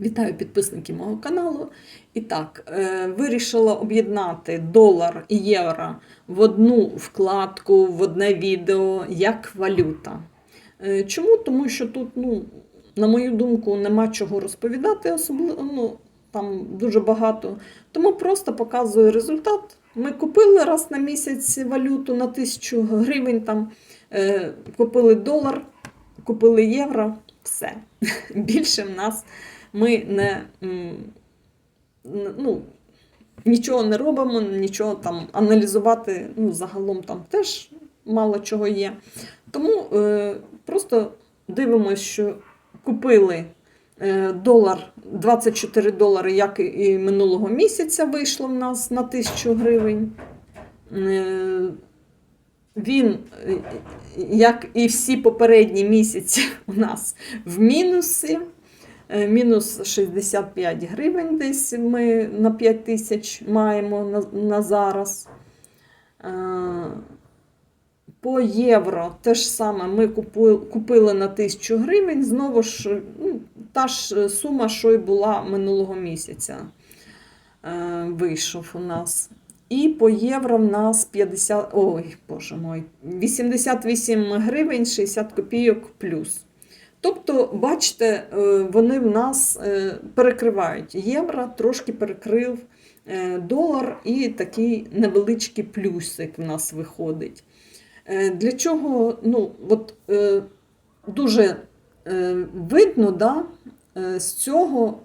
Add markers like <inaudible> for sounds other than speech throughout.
Вітаю підписників мого каналу. І так, е, вирішила об'єднати долар і євро в одну вкладку, в одне відео як валюта. Е, Чому? Тому що тут, ну, на мою думку, нема чого розповідати, особливо ну, там дуже багато. Тому просто показую результат. Ми купили раз на місяць валюту на 1000 гривень, там, е, купили долар, купили євро, все. <laughs> Більше в нас ми не, ну, нічого не робимо, нічого там аналізувати ну, загалом там теж мало чого є. Тому е, просто дивимося, що купили е, долар 24 долари, як і минулого місяця вийшло в нас на 1000 гривень. Е, він, е, як і всі попередні місяці, <laughs> у нас в мінусі. Е, Мінус 65 гривень десь ми на 5 тисяч маємо на, на зараз. Е, По євро те ж саме ми купили, на 1000 гривень, знову ж ну, та ж сума, що й була минулого місяця. Е, Вийшов у нас. І по євро в нас 50, ой, боже мой, 88 гривень 60 копійок плюс. Тобто, бачите, е, вони в нас е, перекривають євро, трошки перекрив е, долар і такий невеличкий плюсик в нас виходить. Для чого? Ну, от, дуже видно, да, з цього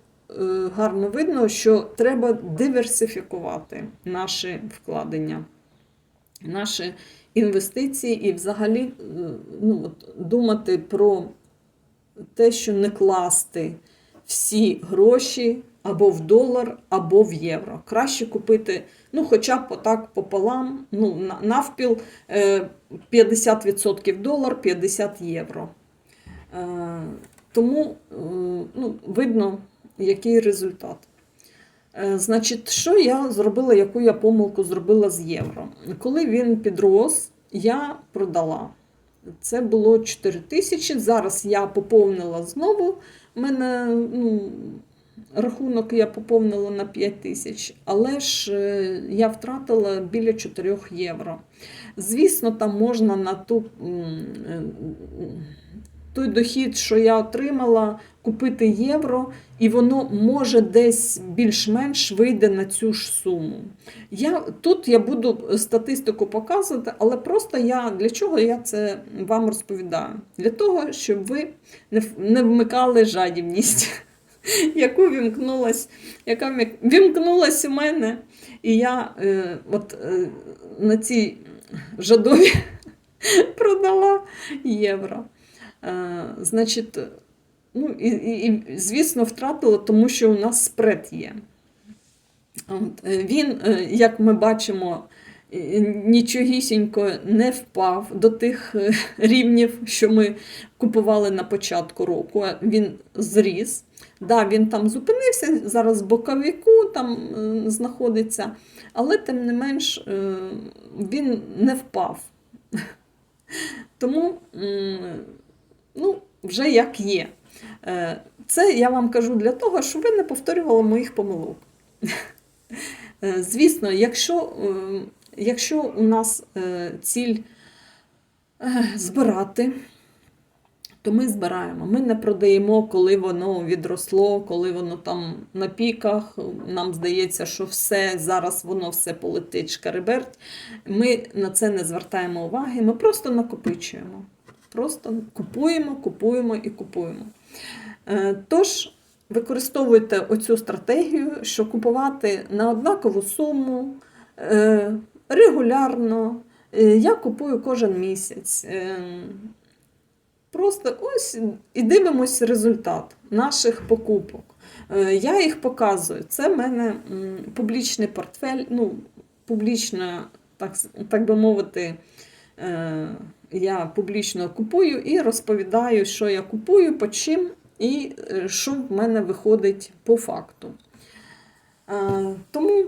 гарно видно, що треба диверсифікувати наші вкладення, наші інвестиції і взагалі ну, от, думати про те, що не класти всі гроші або в долар, або в євро. Краще купити, ну, хоча б отак пополам, ну, навпіл е, 50% долар, 50 євро. Е, Тому е, ну, видно, який результат. Е, Значить, що я зробила, яку я помилку зробила з євро? Коли він підрос, я продала. Це було 4 тисячі. Зараз я поповнила знову. У мене ну, рахунок я поповнила на 5 тисяч, але ж е, я втратила біля 4 євро. Звісно, там можна на ту, е, той дохід, що я отримала, купити євро, і воно може десь більш-менш вийде на цю ж суму. Я, тут я буду статистику показувати, але просто я для чого я це вам розповідаю? Для того, щоб ви не, не вмикали жадібність, <laughs> яку вімкнулась, яка вімкнулась у мене. І я е, от, е, на цій жадові <laughs> продала євро. Е, значить, ну, і, і, звісно, втратила, тому що у нас спред є. От, е, він, е, як ми бачимо, нічогісінько не впав до тих рівнів, що ми купували на початку року. Він зріс. Да, він там зупинився, зараз в боковику там знаходиться, але тим не менш він не впав. Тому ну, вже як є. Е, Це я вам кажу для того, щоб ви не повторювали моїх помилок. Е, Звісно, якщо, е, якщо у нас ціль збирати, то ми збираємо. Ми не продаємо, коли воно відросло, коли воно там на піках. Нам здається, що все, зараз воно все полетить шкареберть. Ми на це не звертаємо уваги, ми просто накопичуємо. Просто купуємо, купуємо і купуємо. Е, Тож, використовуйте оцю стратегію, що купувати на однакову суму е, регулярно. Е, Я купую кожен місяць. Просто ось і дивимось результат наших покупок. Я їх показую. Це в мене публічний портфель, ну, публічно, так, так би мовити, я публічно купую і розповідаю, що я купую, по чим і е, що в мене виходить по факту. Тому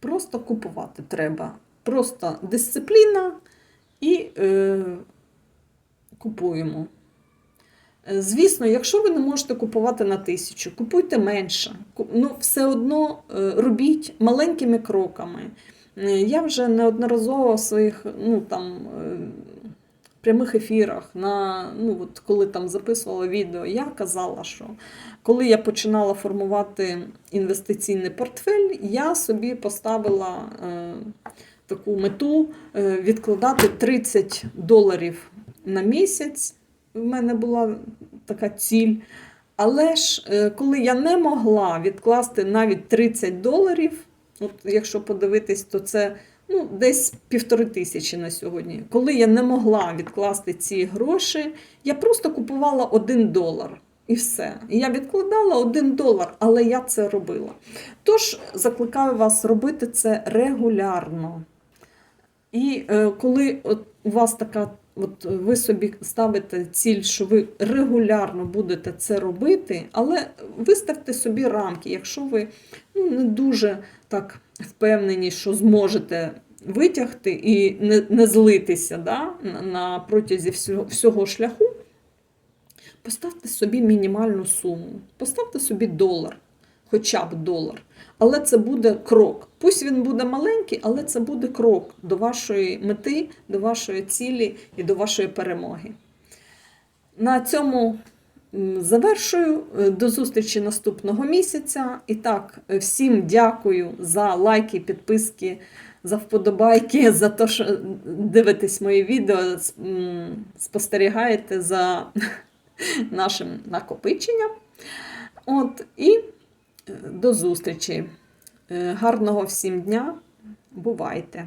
просто купувати треба. Просто дисципліна і е, купуємо. Е, Звісно, якщо ви не можете купувати на тисячу, купуйте менше. Ну, все одно е, робіть маленькими кроками. Е, Я вже неодноразово в своїх ну, там, е, прямих ефірах, на, ну, от коли там записувала відео, я казала, що коли я починала формувати інвестиційний портфель, я собі поставила е, таку мету е, відкладати 30 доларів на місяць. В мене була така ціль. Але ж е, коли я не могла відкласти навіть 30 доларів, от якщо подивитись, то це ну, десь півтори тисячі на сьогодні. Коли я не могла відкласти ці гроші, я просто купувала 1 долар. І все. Я відкладала 1 долар, але я це робила. Тож закликаю вас робити це регулярно. І е, коли от у вас така, от ви собі ставите ціль, що ви регулярно будете це робити, але виставте собі рамки, якщо ви ну, не дуже так впевнені, що зможете витягти і не, не злитися да, на, протязі всього, всього шляху, поставте собі мінімальну суму, поставте собі долар, хоча б долар. Але це буде крок. Пусть він буде маленький, але це буде крок до вашої мети, до вашої цілі і до вашої перемоги. На цьому завершую. До зустрічі наступного місяця. І так, всім дякую за лайки, підписки, за вподобайки, за те, що дивитесь мої відео, спостерігаєте за <laughs> нашим накопиченням. От, і до зустрічі. Е, Гарного всім дня. Бувайте!